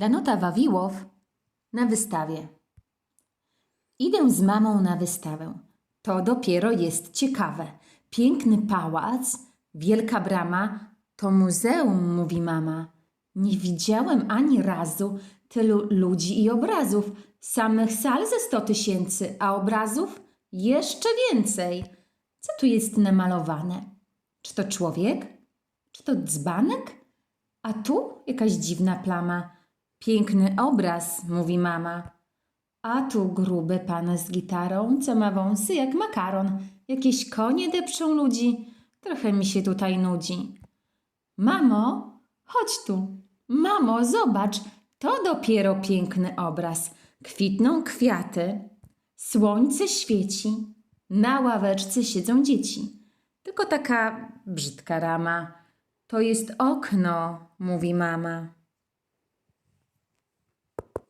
Danuta Wawiłow na wystawie. Idę z mamą na wystawę. To dopiero jest ciekawe. Piękny pałac, wielka brama, to muzeum, mówi mama. Nie widziałem ani razu tylu ludzi i obrazów. Samych sal ze sto tysięcy, a obrazów jeszcze więcej. Co tu jest namalowane? Czy to człowiek? Czy to dzbanek? A tu jakaś dziwna plama. Piękny obraz, mówi mama. A tu gruby pan z gitarą, co ma wąsy jak makaron. Jakieś konie depczą ludzi. Trochę mi się tutaj nudzi. Mamo, chodź tu. Mamo, zobacz, to dopiero piękny obraz. Kwitną kwiaty, słońce świeci, na ławeczce siedzą dzieci. Tylko taka brzydka rama. To jest okno, mówi mama.